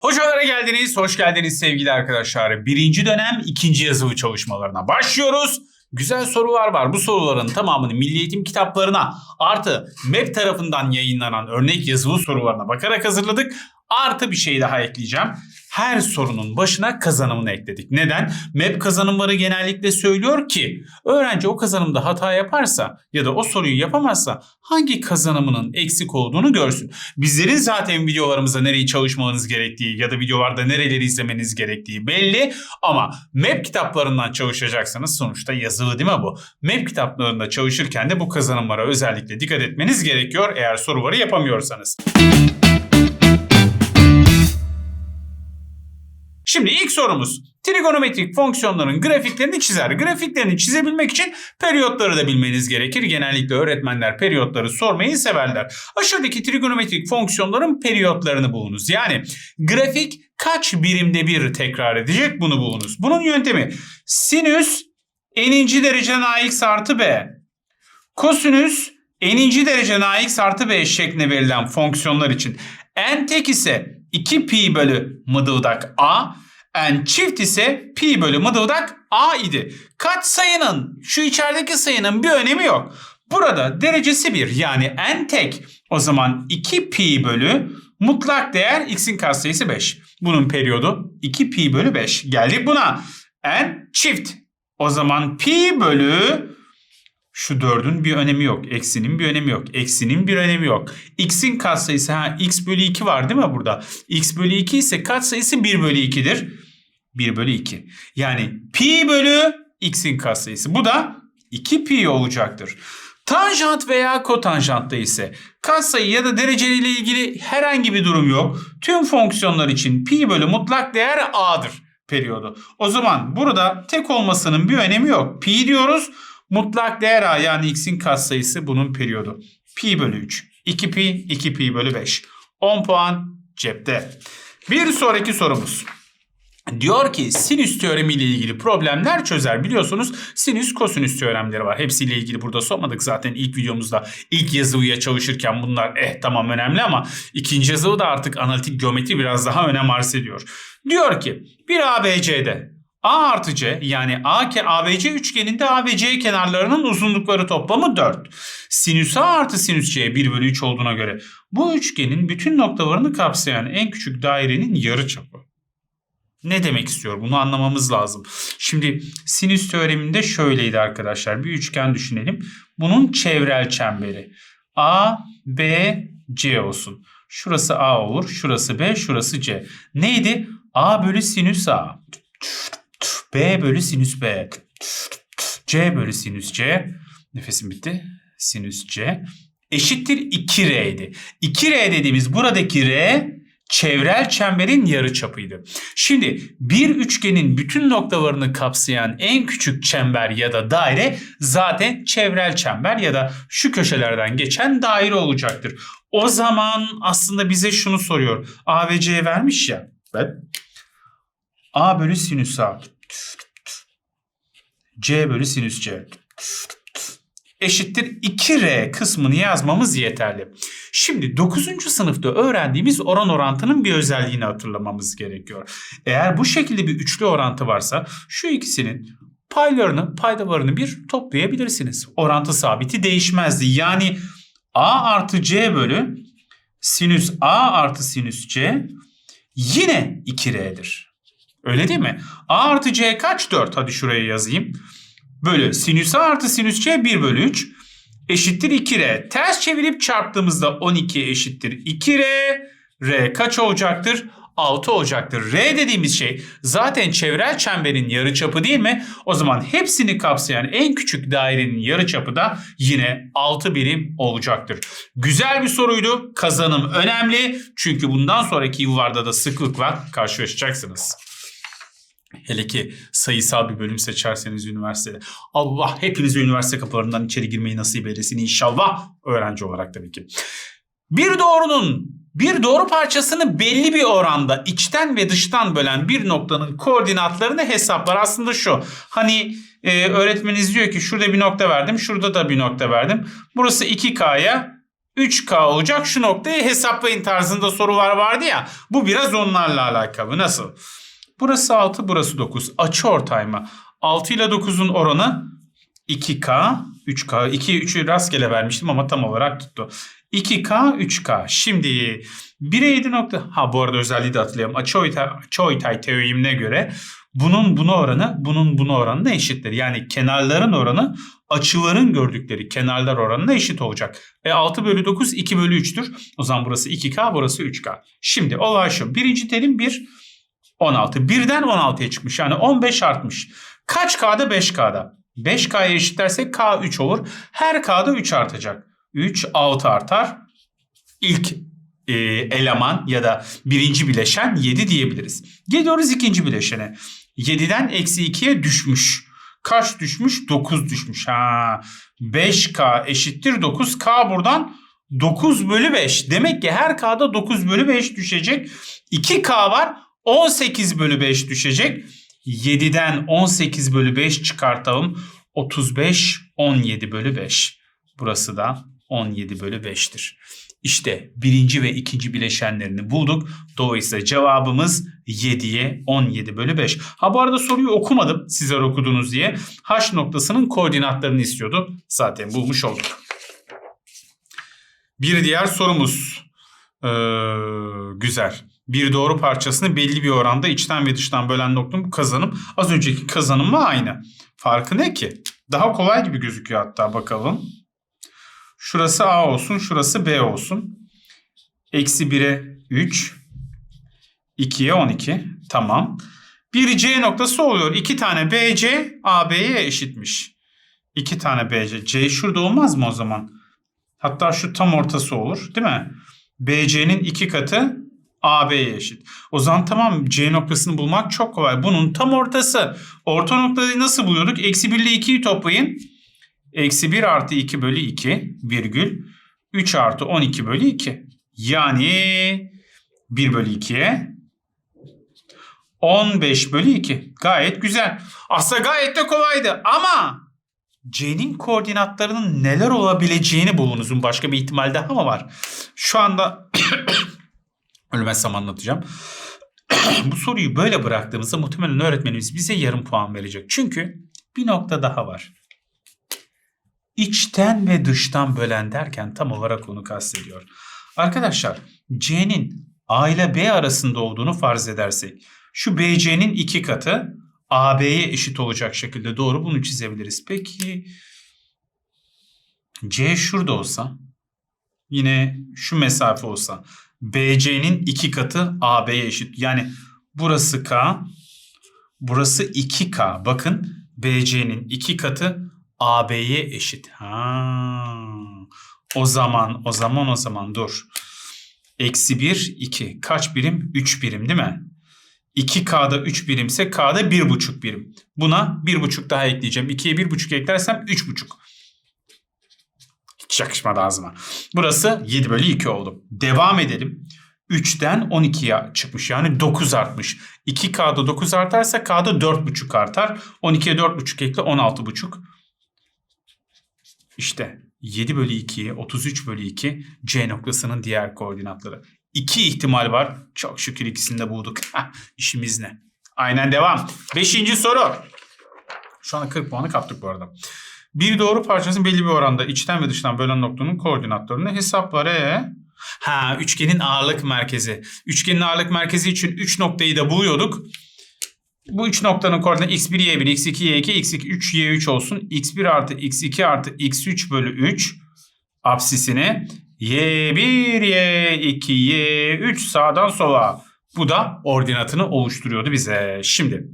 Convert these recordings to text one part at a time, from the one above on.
Hocalara geldiniz, hoş geldiniz sevgili arkadaşlar. Birinci dönem ikinci yazılı çalışmalarına başlıyoruz. Güzel sorular var. Bu soruların tamamını Milli Eğitim kitaplarına artı MEP tarafından yayınlanan örnek yazılı sorularına bakarak hazırladık. Artı bir şey daha ekleyeceğim. Her sorunun başına kazanımını ekledik. Neden? MEP kazanımları genellikle söylüyor ki öğrenci o kazanımda hata yaparsa ya da o soruyu yapamazsa hangi kazanımının eksik olduğunu görsün. Bizlerin zaten videolarımızda nereyi çalışmanız gerektiği ya da videolarda nereleri izlemeniz gerektiği belli ama MEP kitaplarından çalışacaksanız sonuçta yazılı değil mi bu? MEP kitaplarında çalışırken de bu kazanımlara özellikle dikkat etmeniz gerekiyor eğer soruları yapamıyorsanız. Şimdi ilk sorumuz. Trigonometrik fonksiyonların grafiklerini çizer. Grafiklerini çizebilmek için periyotları da bilmeniz gerekir. Genellikle öğretmenler periyotları sormayı severler. Aşağıdaki trigonometrik fonksiyonların periyotlarını bulunuz. Yani grafik kaç birimde bir tekrar edecek bunu bulunuz. Bunun yöntemi sinüs n'inci dereceden ax artı b. Kosinüs n'inci dereceden ax artı b şeklinde verilen fonksiyonlar için n tek ise 2 pi bölü mıdıldak a, n çift ise pi bölü mıdıldak a idi. Kaç sayının şu içerideki sayının bir önemi yok. Burada derecesi 1 yani n tek o zaman 2 pi bölü mutlak değer x'in katsayısı 5. Bunun periyodu 2 pi bölü 5. Geldik buna. n çift o zaman pi bölü şu 4'ün bir önemi yok. Eksinin bir önemi yok. Eksinin bir önemi yok. X'in katsayısı ha x bölü 2 var değil mi burada? x bölü 2 ise katsayısı 1 bölü 2'dir. 1 bölü 2. Yani pi bölü x'in katsayısı. Bu da 2 pi olacaktır. Tanjant veya kotanjantta ise katsayı ya da dereceliyle ilgili herhangi bir durum yok. Tüm fonksiyonlar için pi bölü mutlak değer a'dır periyodu. O zaman burada tek olmasının bir önemi yok. Pi diyoruz. Mutlak değer a yani x'in katsayısı bunun periyodu. Pi bölü 3. 2 pi 2 pi bölü 5. 10 puan cepte. Bir sonraki sorumuz. Diyor ki sinüs teoremi ile ilgili problemler çözer. Biliyorsunuz sinüs kosinüs teoremleri var. Hepsiyle ilgili burada sormadık zaten ilk videomuzda. ilk yazılıya çalışırken bunlar eh tamam önemli ama ikinci yazılı da artık analitik geometri biraz daha önem arz ediyor. Diyor ki bir ABC'de A artı C yani A ke ABC üçgeninde A ve C kenarlarının uzunlukları toplamı 4. Sinüs A artı sinüs C 1 bölü 3 olduğuna göre bu üçgenin bütün noktalarını kapsayan en küçük dairenin yarıçapı. Ne demek istiyor? Bunu anlamamız lazım. Şimdi sinüs teoreminde şöyleydi arkadaşlar. Bir üçgen düşünelim. Bunun çevrel çemberi. A, B, C olsun. Şurası A olur. Şurası B, şurası C. Neydi? A bölü sinüs A. B bölü sinüs B. C bölü sinüs C. Nefesim bitti. Sinüs C. Eşittir 2R idi. 2R dediğimiz buradaki R çevrel çemberin yarıçapıydı. Şimdi bir üçgenin bütün noktalarını kapsayan en küçük çember ya da daire zaten çevrel çember ya da şu köşelerden geçen daire olacaktır. O zaman aslında bize şunu soruyor. A ve C vermiş ya. Ben A bölü sinüs A. C bölü sinüs C. Eşittir 2R kısmını yazmamız yeterli. Şimdi 9. sınıfta öğrendiğimiz oran orantının bir özelliğini hatırlamamız gerekiyor. Eğer bu şekilde bir üçlü orantı varsa şu ikisinin paylarını, paydalarını bir toplayabilirsiniz. Orantı sabiti değişmezdi. Yani A artı C bölü sinüs A artı sinüs C yine 2R'dir. Öyle değil mi? A artı C kaç? 4. Hadi şuraya yazayım. Bölü sinüs A artı sinüs C 1 bölü 3 eşittir 2R. Ters çevirip çarptığımızda 12 eşittir 2R. R kaç olacaktır? 6 olacaktır. R dediğimiz şey zaten çevrel çemberin yarıçapı değil mi? O zaman hepsini kapsayan en küçük dairenin yarıçapı da yine 6 birim olacaktır. Güzel bir soruydu. Kazanım önemli. Çünkü bundan sonraki yıllarda da sıklıkla karşılaşacaksınız. Hele ki sayısal bir bölüm seçerseniz üniversitede. Allah hepinize üniversite kapılarından içeri girmeyi nasip eylesin inşallah. Öğrenci olarak tabii ki. Bir doğrunun bir doğru parçasını belli bir oranda içten ve dıştan bölen bir noktanın koordinatlarını hesaplar. Aslında şu hani e, öğretmeniniz diyor ki şurada bir nokta verdim şurada da bir nokta verdim. Burası 2K'ya 3K olacak şu noktayı hesaplayın tarzında sorular vardı ya. Bu biraz onlarla alakalı. Nasıl? Burası 6 burası 9. Açı ortay mı? 6 ile 9'un oranı 2K 3K 2 3'ü rastgele vermiştim ama tam olarak tuttu. 2K 3K. Şimdi 1'e 7 nokta. Ha bu arada özelliği de hatırlayalım. Açı ortay teoremine göre bunun buna oranı bunun buna oranına eşittir. Yani kenarların oranı açıların gördükleri kenarlar oranına eşit olacak. E 6 bölü 9 2 bölü 3'tür. O zaman burası 2K burası 3K. Şimdi olay şu. Birinci terim 1 16. Birden 16'ya çıkmış. Yani 15 artmış. Kaç K'da 5K'da? 5K'ya eşitlersek K 3 olur. Her K'da 3 artacak. 3 6 artar. İlk e, eleman ya da birinci bileşen 7 diyebiliriz. Geliyoruz ikinci bileşene. 7'den eksi 2'ye düşmüş. Kaç düşmüş? 9 düşmüş. Ha, 5K eşittir 9K buradan 9 bölü 5. Demek ki her K'da 9 bölü 5 düşecek. 2K var 18 bölü 5 düşecek. 7'den 18 bölü 5 çıkartalım. 35 17 bölü 5. Burası da 17 bölü 5'tir. İşte birinci ve ikinci bileşenlerini bulduk. Dolayısıyla cevabımız 7'ye 17 bölü 5. Ha bu arada soruyu okumadım sizler okudunuz diye. H noktasının koordinatlarını istiyordu. Zaten bulmuş olduk. Bir diğer sorumuz. Ee, güzel. Bir doğru parçasını belli bir oranda içten ve dıştan bölen noktanın kazanım az önceki kazanımla aynı. Farkı ne ki? Daha kolay gibi gözüküyor hatta bakalım. Şurası A olsun, şurası B olsun. Eksi 1'e 3. 2'ye 12. Tamam. Bir C noktası oluyor. İki tane BC AB'ye eşitmiş. İki tane BC. C şurada olmaz mı o zaman? Hatta şu tam ortası olur değil mi? BC'nin iki katı AB'ye eşit. O zaman tamam C noktasını bulmak çok kolay. Bunun tam ortası. Orta noktayı nasıl buluyorduk? Eksi 1 ile 2'yi toplayın. Eksi 1 artı 2 bölü 2 virgül 3 artı 12 bölü 2. Yani 1 bölü 2'ye 15 bölü 2. Gayet güzel. Aslında gayet de kolaydı ama C'nin koordinatlarının neler olabileceğini bulunuzun başka bir ihtimal daha mı var? Şu anda ölmezsem anlatacağım. Bu soruyu böyle bıraktığımızda muhtemelen öğretmenimiz bize yarım puan verecek. Çünkü bir nokta daha var. İçten ve dıştan bölen derken tam olarak onu kastediyor. Arkadaşlar C'nin A ile B arasında olduğunu farz edersek şu BC'nin iki katı AB'ye eşit olacak şekilde doğru bunu çizebiliriz. Peki C şurada olsa yine şu mesafe olsa BC'nin iki katı AB'ye eşit. Yani burası K burası 2K. Bakın BC'nin iki katı AB'ye eşit. Ha. O zaman o zaman o zaman dur. Eksi 1 2 kaç birim? 3 birim değil mi? 2K'da 3 birimse K'da 1,5 birim. Buna 1,5 daha ekleyeceğim. 2'ye 1,5 eklersem 3,5. Hiç yakışmadı ağzıma. Burası 7 bölü 2 oldu. Devam edelim. 3'ten 12'ye çıkmış. Yani 9 artmış. 2K'da 9 artarsa K'da 4,5 artar. 12'ye 4,5 ekle 16,5. İşte 7 bölü 2'ye 33 bölü 2 C noktasının diğer koordinatları. İki ihtimal var. Çok şükür ikisini de bulduk. İşimiz ne? Aynen devam. Beşinci soru. Şu anda 40 puanı kaptık bu arada. Bir doğru parçasının belli bir oranda içten ve dıştan bölen noktanın koordinatlarını hesaplar. E? Ha üçgenin ağırlık merkezi. Üçgenin ağırlık merkezi için 3 noktayı da buluyorduk. Bu 3 noktanın koordinatı x1, y1, x2, y2, x2, 3, y3 olsun. x1 artı x2 artı x3 bölü 3 apsisini y1, y2, y3 sağdan sola. Bu da ordinatını oluşturuyordu bize. Şimdi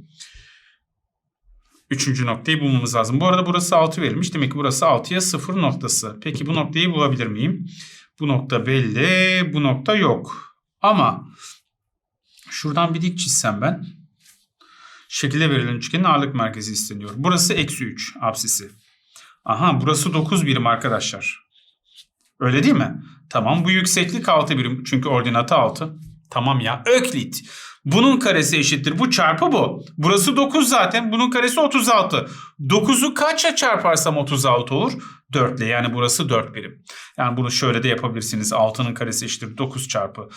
üçüncü noktayı bulmamız lazım. Bu arada burası 6 verilmiş. Demek ki burası 6'ya 0 noktası. Peki bu noktayı bulabilir miyim? Bu nokta belli. Bu nokta yok. Ama şuradan bir dik çizsem ben. Şekilde verilen üçgenin ağırlık merkezi isteniyor. Burası eksi 3 apsisi. Aha burası 9 birim arkadaşlar. Öyle değil mi? Tamam bu yükseklik 6 birim çünkü ordinatı 6. Tamam ya Öklit. Bunun karesi eşittir. Bu çarpı bu. Burası 9 zaten. Bunun karesi 36. 9'u kaçla çarparsam 36 olur? 4 ile. Yani burası 4 birim. Yani bunu şöyle de yapabilirsiniz. 6'nın karesi eşittir 9 çarpı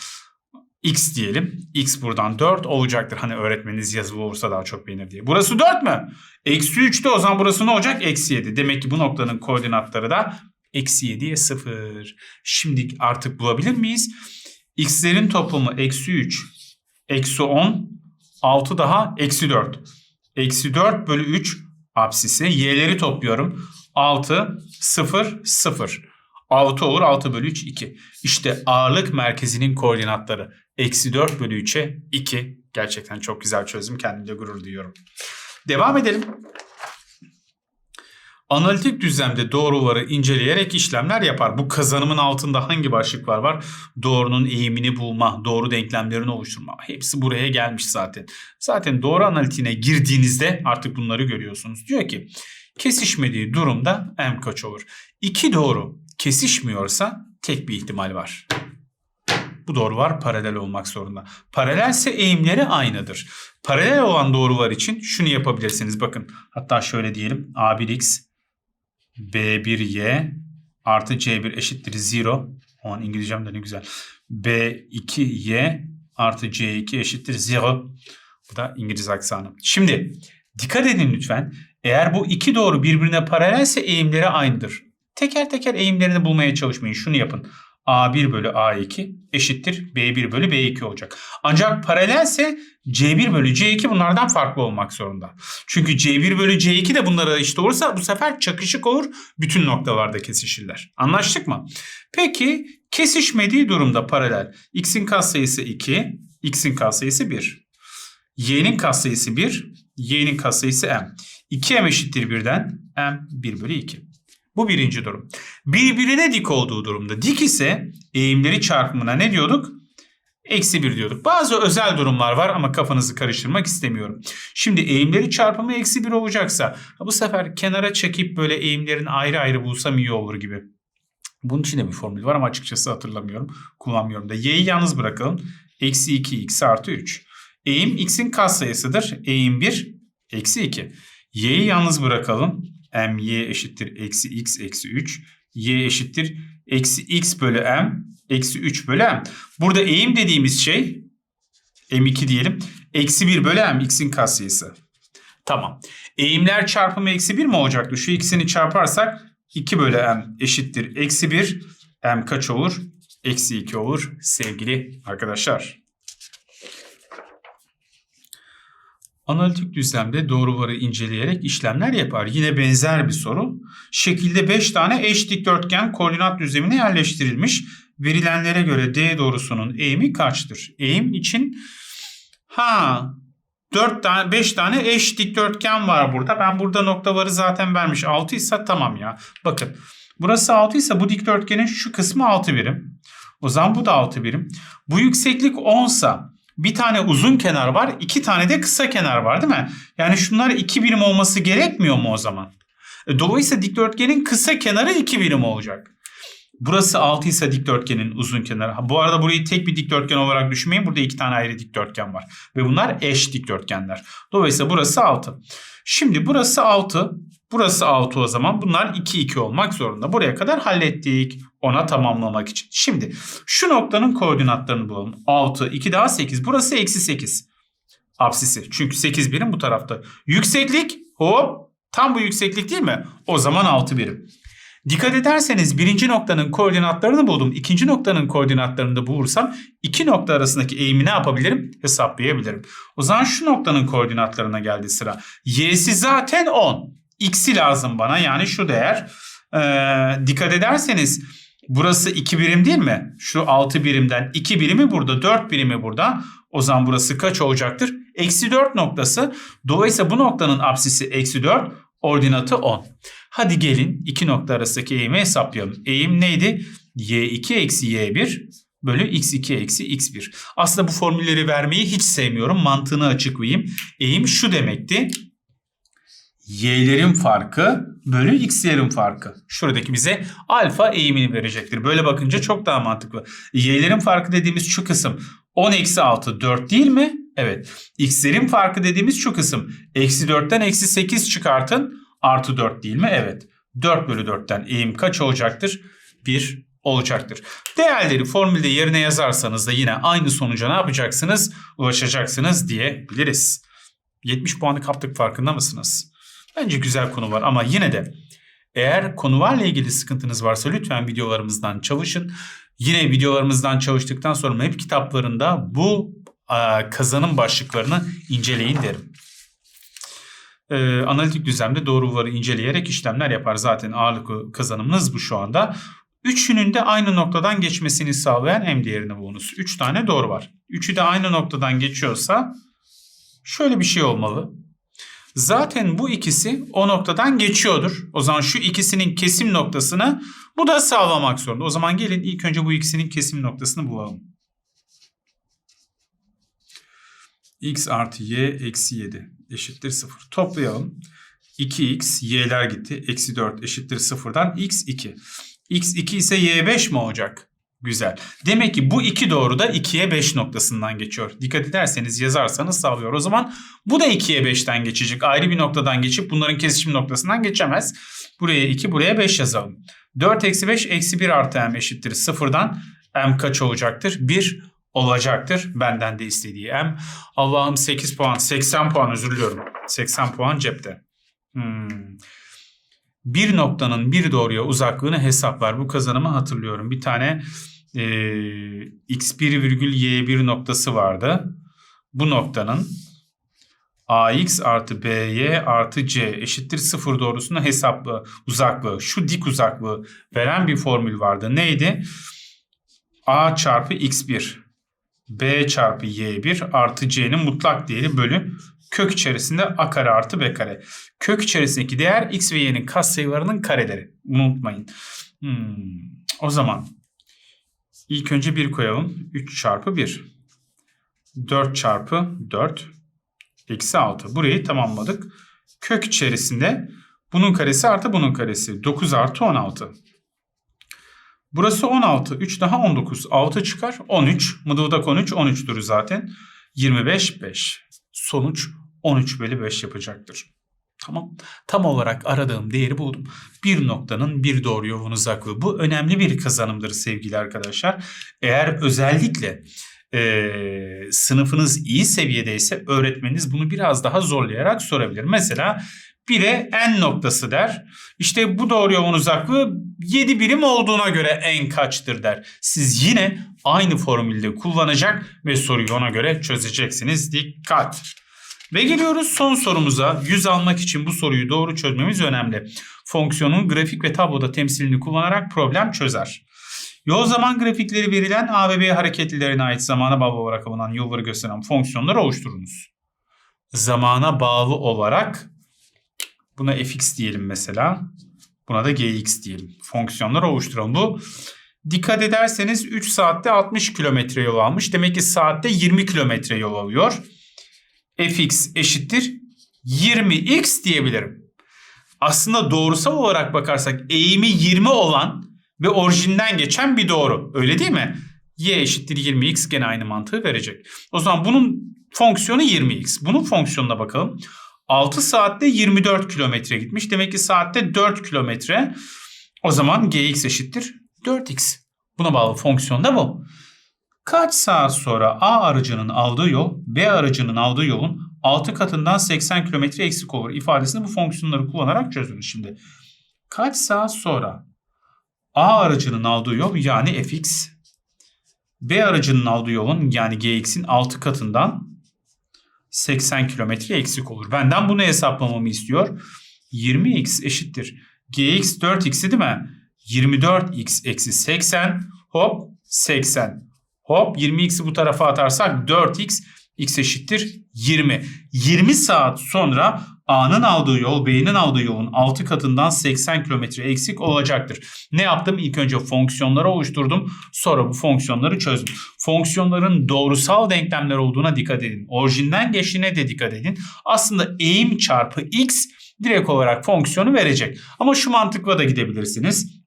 x diyelim. x buradan 4 olacaktır. Hani öğretmeniniz yazılı olursa daha çok beğenir diye. Burası 4 mü? Eksi 3'te o zaman burası ne olacak? Eksi 7. Demek ki bu noktanın koordinatları da eksi 7'ye 0. Şimdi artık bulabilir miyiz? x'lerin toplamı eksi 3, eksi 10, 6 daha eksi 4. Eksi 4 bölü 3 apsisi. Y'leri topluyorum. 6, 0, 0. 6 olur 6 bölü 3 2. İşte ağırlık merkezinin koordinatları. Eksi 4 bölü 3'e 2. Gerçekten çok güzel çözüm. Kendimce gurur duyuyorum. Devam edelim. Analitik düzlemde doğruları inceleyerek işlemler yapar. Bu kazanımın altında hangi başlıklar var? Doğrunun eğimini bulma, doğru denklemlerini oluşturma. Hepsi buraya gelmiş zaten. Zaten doğru analitiğine girdiğinizde artık bunları görüyorsunuz. Diyor ki kesişmediği durumda m kaç olur? İki doğru kesişmiyorsa tek bir ihtimal var. Bu doğrular paralel olmak zorunda. Paralelse eğimleri aynıdır. Paralel olan doğrular için şunu yapabilirsiniz. Bakın hatta şöyle diyelim. A1x B1y artı C1 eşittir 0. O an İngilizcem de ne güzel. B2y artı C2 eşittir 0. Bu da İngiliz aksanı. Şimdi dikkat edin lütfen. Eğer bu iki doğru birbirine paralelse eğimleri aynıdır. Teker teker eğimlerini bulmaya çalışmayın. Şunu yapın. A1 bölü A2 eşittir B1 bölü B2 olacak. Ancak paralelse C1 bölü C2 bunlardan farklı olmak zorunda. Çünkü C1 bölü C2 de bunlara eşit olursa bu sefer çakışık olur. Bütün noktalarda kesişirler. Anlaştık mı? Peki kesişmediği durumda paralel. X'in katsayısı 2, X'in katsayısı 1. Y'nin katsayısı 1, Y'nin katsayısı M. 2M eşittir 1'den M 1 bölü 2. Bu birinci durum. Birbirine dik olduğu durumda. Dik ise eğimleri çarpımına ne diyorduk? Eksi 1 diyorduk. Bazı özel durumlar var ama kafanızı karıştırmak istemiyorum. Şimdi eğimleri çarpımı eksi 1 olacaksa bu sefer kenara çekip böyle eğimlerin ayrı ayrı bulsam iyi olur gibi. Bunun için de bir formül var ama açıkçası hatırlamıyorum. Kullanmıyorum da. Y'yi yalnız bırakalım. Eksi 2 x artı 3. Eğim x'in katsayısıdır. Eğim 1 eksi 2. Y'yi yalnız bırakalım m y eşittir eksi x eksi 3. y eşittir eksi x bölü m eksi 3 bölü m. Burada eğim dediğimiz şey m2 diyelim. Eksi 1 bölü m x'in katsayısı. Tamam. Eğimler çarpımı eksi 1 mi olacaktı? Şu ikisini çarparsak 2 bölü m eşittir eksi 1. m kaç olur? Eksi 2 olur sevgili arkadaşlar. Analitik düzlemde doğruları inceleyerek işlemler yapar. Yine benzer bir soru. Şekilde 5 tane eş dikdörtgen koordinat düzlemine yerleştirilmiş. Verilenlere göre D doğrusunun eğimi kaçtır? Eğim için ha 4 tane 5 tane eş dikdörtgen var burada. Ben burada nokta varı zaten vermiş. 6 ise tamam ya. Bakın burası 6 ise bu dikdörtgenin şu kısmı 6 birim. O zaman bu da 6 birim. Bu yükseklik 10 sa bir tane uzun kenar var, iki tane de kısa kenar var değil mi? Yani şunlar iki birim olması gerekmiyor mu o zaman? E, dolayısıyla dikdörtgenin kısa kenarı iki birim olacak. Burası 6 ise dikdörtgenin uzun kenarı. Bu arada burayı tek bir dikdörtgen olarak düşünmeyin. Burada iki tane ayrı dikdörtgen var. Ve bunlar eş dikdörtgenler. Dolayısıyla burası 6. Şimdi burası 6. Burası 6 o zaman. Bunlar 2 2 olmak zorunda. Buraya kadar hallettik. Ona tamamlamak için. Şimdi şu noktanın koordinatlarını bulalım. 6, 2 daha 8. Burası eksi 8. Apsisi. Çünkü 8 birim bu tarafta. Yükseklik hop tam bu yükseklik değil mi? O zaman 6 birim. Dikkat ederseniz birinci noktanın koordinatlarını buldum. İkinci noktanın koordinatlarını da bulursam iki nokta arasındaki eğimi ne yapabilirim? Hesaplayabilirim. O zaman şu noktanın koordinatlarına geldi sıra. Y'si zaten 10. X'i lazım bana yani şu değer. Ee, dikkat ederseniz burası 2 birim değil mi? Şu 6 birimden 2 birimi burada 4 birimi burada. O zaman burası kaç olacaktır? Eksi 4 noktası. Dolayısıyla bu noktanın apsisi eksi 4. Ordinatı 10. Hadi gelin iki nokta arasındaki eğimi hesaplayalım. Eğim neydi? y2 eksi y1 bölü x2 eksi x1. Aslında bu formülleri vermeyi hiç sevmiyorum. Mantığını açıklayayım. Eğim şu demekti. Y'lerin farkı bölü x'lerin farkı. Şuradaki bize alfa eğimini verecektir. Böyle bakınca çok daha mantıklı. Y'lerin farkı dediğimiz şu kısım 10 eksi 6 4 değil mi? Evet. X'lerin farkı dediğimiz şu kısım. Eksi 4'ten eksi 8 çıkartın. Artı 4 değil mi? Evet. 4 bölü 4'ten eğim kaç olacaktır? 1 olacaktır. Değerleri formülde yerine yazarsanız da yine aynı sonuca ne yapacaksınız? Ulaşacaksınız diyebiliriz. 70 puanı kaptık farkında mısınız? Bence güzel konu var ama yine de eğer konularla ilgili sıkıntınız varsa lütfen videolarımızdan çalışın. Yine videolarımızdan çalıştıktan sonra map kitaplarında bu kazanım başlıklarını inceleyin derim. E, analitik düzlemde doğruları inceleyerek işlemler yapar. Zaten ağırlık kazanımınız bu şu anda. Üçünün de aynı noktadan geçmesini sağlayan m değerini bulunuz. Üç tane doğru var. Üçü de aynı noktadan geçiyorsa şöyle bir şey olmalı. Zaten bu ikisi o noktadan geçiyordur. O zaman şu ikisinin kesim noktasını bu da sağlamak zorunda. O zaman gelin ilk önce bu ikisinin kesim noktasını bulalım. X artı y eksi 7 eşittir 0. Toplayalım. 2x y'ler gitti. Eksi 4 eşittir 0'dan x 2. x 2 ise y 5 mi olacak? Güzel. Demek ki bu iki doğru da 2'ye 5 noktasından geçiyor. Dikkat ederseniz yazarsanız sağlıyor. O zaman bu da 2'ye 5'ten geçecek. Ayrı bir noktadan geçip bunların kesişim noktasından geçemez. Buraya 2 buraya 5 yazalım. 4 eksi 5 eksi 1 artı m eşittir 0'dan m kaç olacaktır? 1 olacaktır. Benden de istediği m. Allah'ım 8 puan 80 puan özür diliyorum. 80 puan cepte. Hmm. Bir noktanın bir doğruya uzaklığını hesaplar. Bu kazanımı hatırlıyorum. Bir tane e, x1 virgül y1 noktası vardı. Bu noktanın ax artı by artı c eşittir 0 doğrusuna hesaplı uzaklığı. Şu dik uzaklığı veren bir formül vardı. Neydi? a çarpı x1 b çarpı y1 artı c'nin mutlak değeri bölü kök içerisinde a kare artı b kare. Kök içerisindeki değer x ve y'nin katsayılarının kareleri. Bunu unutmayın. Hmm. O zaman ilk önce 1 koyalım. 3 çarpı 1. 4 çarpı 4. Eksi 6. Burayı tamamladık. Kök içerisinde bunun karesi artı bunun karesi. 9 artı 16. Burası 16. 3 daha 19. 6 çıkar. 13. Mıdıldak 13. 13'tür zaten. 25 5. Sonuç 13 bölü 5 yapacaktır. Tamam. Tam olarak aradığım değeri buldum. Bir noktanın bir doğru yolun uzaklığı. Bu önemli bir kazanımdır sevgili arkadaşlar. Eğer özellikle e, sınıfınız iyi seviyedeyse öğretmeniniz bunu biraz daha zorlayarak sorabilir. Mesela 1'e n noktası der. İşte bu doğru yolun uzaklığı 7 birim olduğuna göre n kaçtır der. Siz yine aynı formülde kullanacak ve soruyu ona göre çözeceksiniz. Dikkat! Ve geliyoruz son sorumuza. 100 almak için bu soruyu doğru çözmemiz önemli. Fonksiyonun grafik ve tabloda temsilini kullanarak problem çözer. Yol zaman grafikleri verilen A ve B hareketlilerine ait zamana bağlı olarak alınan yolları gösteren fonksiyonları oluşturunuz. Zamana bağlı olarak buna fx diyelim mesela. Buna da gx diyelim. Fonksiyonları oluşturalım. Bu dikkat ederseniz 3 saatte 60 kilometre yol almış. Demek ki saatte 20 kilometre yol alıyor fx eşittir 20x diyebilirim. Aslında doğrusal olarak bakarsak eğimi 20 olan ve orijinden geçen bir doğru. Öyle değil mi? y eşittir 20x gene aynı mantığı verecek. O zaman bunun fonksiyonu 20x. Bunun fonksiyonuna bakalım. 6 saatte 24 kilometre gitmiş. Demek ki saatte 4 kilometre. O zaman gx eşittir 4x. Buna bağlı fonksiyon da bu. Kaç saat sonra A aracının aldığı yol B aracının aldığı yolun 6 katından 80 kilometre eksik olur ifadesini bu fonksiyonları kullanarak çözün şimdi. Kaç saat sonra A aracının aldığı yol yani fx B aracının aldığı yolun yani gx'in 6 katından 80 kilometre eksik olur. Benden bunu hesaplamamı istiyor. 20x eşittir. gx 4x'i değil mi? 24x eksi 80 hop 80 Hop 20x'i bu tarafa atarsak 4x x eşittir 20. 20 saat sonra A'nın aldığı yol B'nin aldığı yolun 6 katından 80 kilometre eksik olacaktır. Ne yaptım? İlk önce fonksiyonları oluşturdum. Sonra bu fonksiyonları çözdüm. Fonksiyonların doğrusal denklemler olduğuna dikkat edin. Orijinden geçtiğine de dikkat edin. Aslında eğim çarpı x direkt olarak fonksiyonu verecek. Ama şu mantıkla da gidebilirsiniz.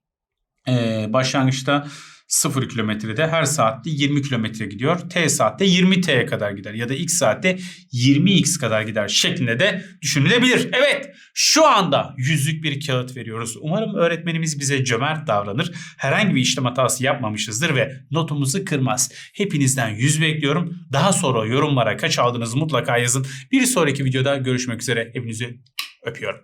Ee, başlangıçta 0 kilometrede her saatte 20 kilometre gidiyor. T saatte 20 T'ye kadar gider ya da X saatte 20X kadar gider şeklinde de düşünülebilir. Evet şu anda yüzlük bir kağıt veriyoruz. Umarım öğretmenimiz bize cömert davranır. Herhangi bir işlem hatası yapmamışızdır ve notumuzu kırmaz. Hepinizden yüz bekliyorum. Daha sonra yorumlara kaç aldınız mutlaka yazın. Bir sonraki videoda görüşmek üzere. Hepinizi öpüyorum.